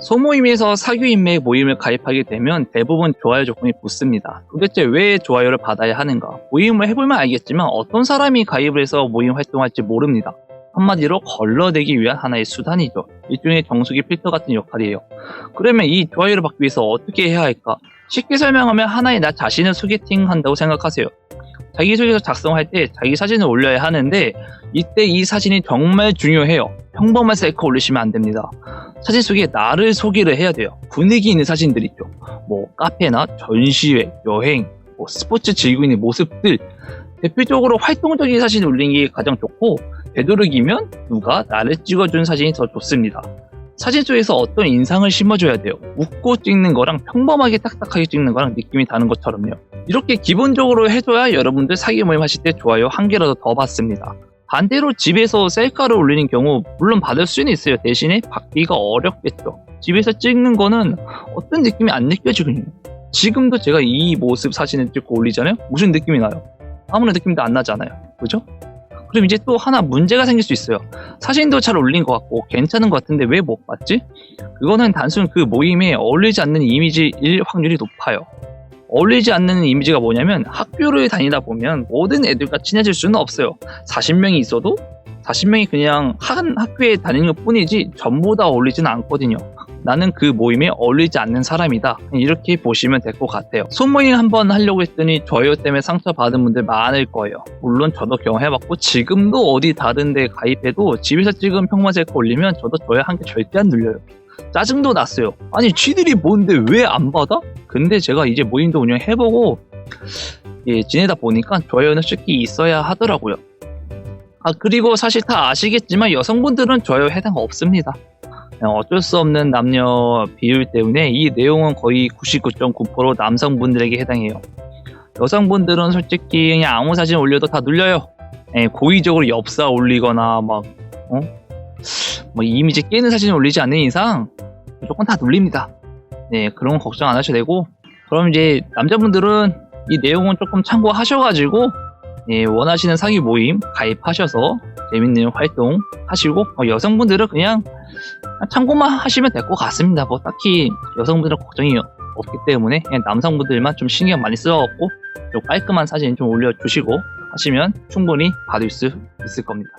소모임에서 사교인맥 모임을 가입하게 되면 대부분 좋아요 조건이 붙습니다. 도대체 왜 좋아요를 받아야 하는가? 모임을 해보면 알겠지만 어떤 사람이 가입을 해서 모임 활동할지 모릅니다. 한마디로 걸러내기 위한 하나의 수단이죠. 일종의 정수기 필터 같은 역할이에요. 그러면 이 좋아요를 받기 위해서 어떻게 해야 할까? 쉽게 설명하면 하나의 나 자신을 소개팅 한다고 생각하세요. 자기소개서 작성할 때 자기 사진을 올려야 하는데 이때 이 사진이 정말 중요해요. 평범한 셀카 올리시면 안 됩니다. 사진 속에 나를 소개를 해야 돼요. 분위기 있는 사진들 있죠. 뭐 카페나 전시회, 여행, 뭐 스포츠 즐기고 있는 모습들 대표적으로 활동적인 사진 올리는 게 가장 좋고 되도록이면 누가 나를 찍어준 사진이 더 좋습니다. 사진 속에서 어떤 인상을 심어줘야 돼요. 웃고 찍는 거랑 평범하게 딱딱하게 찍는 거랑 느낌이 다른 것처럼요. 이렇게 기본적으로 해줘야 여러분들 사기 모임 하실 때 좋아요 한 개라도 더 받습니다. 반대로 집에서 셀카를 올리는 경우 물론 받을 수는 있어요. 대신에 받기가 어렵겠죠. 집에서 찍는 거는 어떤 느낌이 안 느껴지거든요. 지금도 제가 이 모습 사진을 찍고 올리잖아요. 무슨 느낌이 나요? 아무런 느낌도 안 나잖아요. 그죠? 그럼 이제 또 하나 문제가 생길 수 있어요. 사진도 잘 올린 것 같고 괜찮은 것 같은데 왜 못 봤지? 그거는 단순 그 모임에 어울리지 않는 이미지일 확률이 높아요. 어울리지 않는 이미지가 뭐냐면 학교를 다니다 보면 모든 애들과 친해질 수는 없어요. 40명이 있어도 40명이 그냥 한 학교에 다니는 것 뿐이지 전부 다 어울리지는 않거든요. 나는 그 모임에 어울리지 않는 사람이다. 이렇게 보시면 될 것 같아요. 소모임 한번 하려고 했더니 좋아요 때문에 상처받은 분들 많을 거예요. 물론 저도 경험해봤고 지금도 어디 다른 데 가입해도 집에서 찍은 셀카 올리면 저도 좋아요 한개 절대 안 눌려요. 짜증도 났어요. 아니 쥐들이 뭔데 왜 안 받아? 근데 제가 이제 모임도 운영해보고 예, 지내다 보니까 좋아요는 솔직히 있어야 하더라고요. 아 그리고 사실 다 아시겠지만 여성분들은 좋아요 해당 없습니다. 그냥 어쩔 수 없는 남녀 비율 때문에 이 내용은 거의 99.9% 남성분들에게 해당해요. 여성분들은 솔직히 그냥 아무 사진 올려도 다 눌려요. 예, 고의적으로 엽사 올리거나 막 어? 뭐 이미지 깨는 사진 올리지 않는 이상 무조건 다 눌립니다. 네, 그런 건 걱정 안 하셔도 되고 그럼 이제 남자분들은 이 내용은 조금 참고하셔가지고 예, 원하시는 상위 모임 가입하셔서 재밌는 활동 하시고 어, 여성분들은 그냥 참고만 하시면 될 것 같습니다. 뭐 딱히 여성분들은 걱정이 없기 때문에 그냥 남성분들만 좀 신경 많이 써갖고 좀 깔끔한 사진 좀 올려주시고 하시면 충분히 받을 수 있을 겁니다.